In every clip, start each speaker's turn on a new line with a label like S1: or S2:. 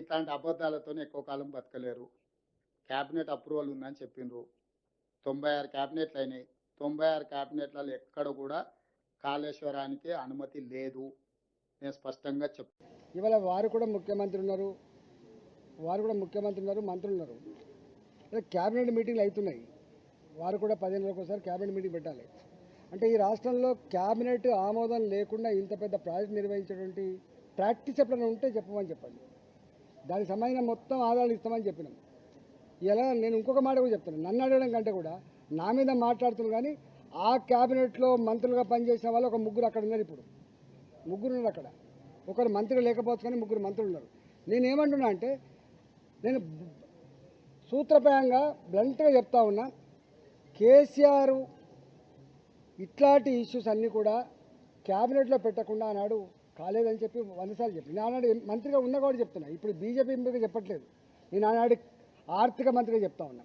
S1: ఇట్లాంటి అబద్ధాలతో ఎక్కువ కాలం బతకలేరు. క్యాబినెట్ అప్రూవల్ ఉందని చెప్పిండ్రు. తొంభై ఆరు క్యాబినెట్లు అయినాయి. తొంభై ఆరు క్యాబినెట్లలో ఎక్కడ కూడా కాళేశ్వరానికి అనుమతి లేదు. నేను స్పష్టంగా చెప్
S2: ఇవాళ వారు కూడా ముఖ్యమంత్రి ఉన్నారు. వారు కూడా ముఖ్యమంత్రి ఉన్నారు మంత్రులు ఉన్నారు. ఇలా క్యాబినెట్ మీటింగ్లు అవుతున్నాయి. వారు కూడా పదిహేను రోజులకు ఒకసారి క్యాబినెట్ మీటింగ్ పెట్టాలి. అంటే ఈ రాష్ట్రంలో క్యాబినెట్ ఆమోదం లేకుండా ఇంత పెద్ద ప్రాజెక్ట్ నిర్వహించేటువంటి ప్రాక్టీస్ ఎప్పుడైనా ఉంటే చెప్పమని చెప్పండి. దానికి సంబంధించిన మొత్తం ఆధారాలు ఇస్తామని చెప్పినాం. ఇలా నేను ఇంకొక మాట కూడా చెప్తాను నన్ను అడగడం కంటే కూడా నా మీద మాట్లాడుతున్నాను కానీ ఆ క్యాబినెట్లో మంత్రులుగా పనిచేసిన వాళ్ళు ఒక ముగ్గురు అక్కడ ఉన్నారు ఇప్పుడు. ముగ్గురు ఉన్నారు అక్కడ. ఒకరు మంత్రి లేకపోవచ్చు కానీ ముగ్గురు మంత్రులు ఉన్నారు. నేనేమంటున్నా అంటే నేను సూత్రప్రాయంగా బ్లంట్గా చెప్తా ఉన్నా కేసీఆర్ ఇట్లాంటి ఇష్యూస్ అన్నీ కూడా క్యాబినెట్లో పెట్టకుండా ఆనాడు కాలేదని చెప్పి వందసార్లు చెప్పి. నానాడు ఆనాడు మంత్రిగా ఉన్నా కూడా చెప్తున్నా. ఇప్పుడు బీజేపీ ఎంపీగా చెప్పట్లేదు. నేను ఆనాడు ఆర్థిక మంత్రిగా చెప్తా ఉన్నా.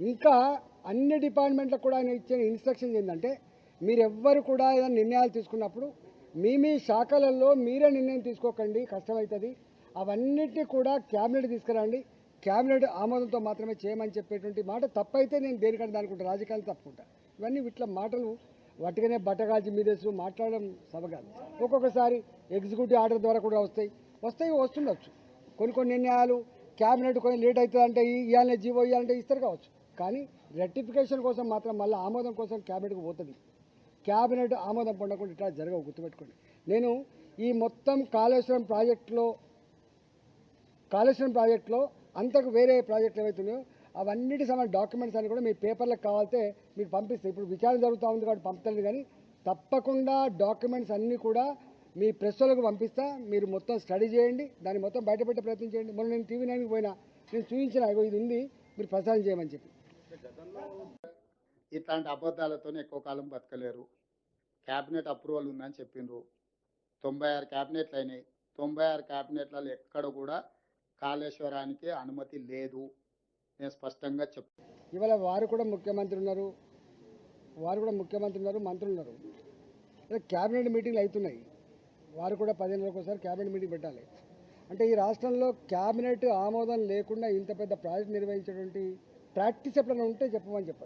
S2: ఇంకా అన్ని డిపార్ట్మెంట్లకు కూడా ఆయన ఇచ్చిన ఇన్స్ట్రక్షన్స్ ఏంటంటే మీరు ఎవ్వరు కూడా ఏదైనా నిర్ణయాలు తీసుకున్నప్పుడు మీ మీ శాఖలలో మీరే నిర్ణయం తీసుకోకండి కష్టమవుతుంది. అవన్నిటిని కూడా క్యాబినెట్ తీసుకురండి. క్యాబినెట్ ఆమోదంతో మాత్రమే చేయమని చెప్పేటువంటి మాట తప్పైతే నేను దేనికంటే దానికుంటా రాజకీయాలు తప్పుకుంటా. ఇవన్నీ ఇట్లా మాటలు వట్టిగానే బట్టగాల్చి మీదేసు మాట్లాడడం సభ కాదు. ఒక్కొక్కసారి ఎగ్జిక్యూటివ్ ఆర్డర్ ద్వారా కూడా వస్తాయి. వస్తాయి వస్తుండొచ్చు. కొన్ని కొన్ని నిర్ణయాలు క్యాబినెట్ కొన్ని లేట్ అవుతుందంటే ఇవ్వాలనే జీవో ఇవ్వాలంటే ఇస్తారు కావచ్చు. కానీ రెక్టిఫికేషన్ కోసం మాత్రం మళ్ళీ ఆమోదం కోసం క్యాబినెట్కి పోతుంది. క్యాబినెట్ ఆమోదం పొందకుండా ఇట్లా జరగవు గుర్తుపెట్టుకోండి. నేను ఈ మొత్తం కాళేశ్వరం ప్రాజెక్టులో కాళేశ్వరం ప్రాజెక్టులో అంతకు వేరే ప్రాజెక్టులు ఏవైతున్నాయో అవన్నిటి సంబంధించిన డాక్యుమెంట్స్ అన్ని కూడా మీ పేపర్లకు కావాలితే మీకు పంపిస్తే. ఇప్పుడు విచారణ జరుగుతూ ఉంది కాబట్టి పంపుతుంది కానీ తప్పకుండా డాక్యుమెంట్స్ అన్నీ కూడా మీ ప్రెస్లకు పంపిస్తా. మీరు మొత్తం స్టడీ చేయండి. దాన్ని మొత్తం బయటపెట్టే ప్రయత్నం చేయండి. మొన్న నేను టీవీ నైన్కి పోయినా నేను చూపించిన ఇది ఉంది మీరు ప్రసారం చేయమని చెప్పి.
S1: ఇట్లాంటి అబద్ధాలతోనే ఎక్కువ కాలం బతకలేరు. క్యాబినెట్ అప్రూవల్ ఉందని చెప్పిండ్రు. తొంభై ఆరు క్యాబినెట్లు అయినాయి. తొంభై ఆరు క్యాబినెట్లలో ఎక్కడ కూడా కాళేశ్వరానికి అనుమతి లేదు. నేను స్పష్టంగా చెప్
S2: ఇవాళ వారు కూడా ముఖ్యమంత్రి ఉన్నారు. వారు కూడా ముఖ్యమంత్రి ఉన్నారు మంత్రులు ఉన్నారు. ఇలా క్యాబినెట్ మీటింగ్లు అవుతున్నాయి. వారు కూడా పదిహేను రోజులకు ఒకసారి క్యాబినెట్ మీటింగ్ పెట్టాలి. అంటే ఈ రాష్ట్రంలో క్యాబినెట్ ఆమోదం లేకుండా ఇంత పెద్ద ప్రాజెక్ట్ నిర్వహించేటువంటి ప్రాక్టీస్ ఎప్పుడైనా ఉంటే చెప్పమని చెప్పండి.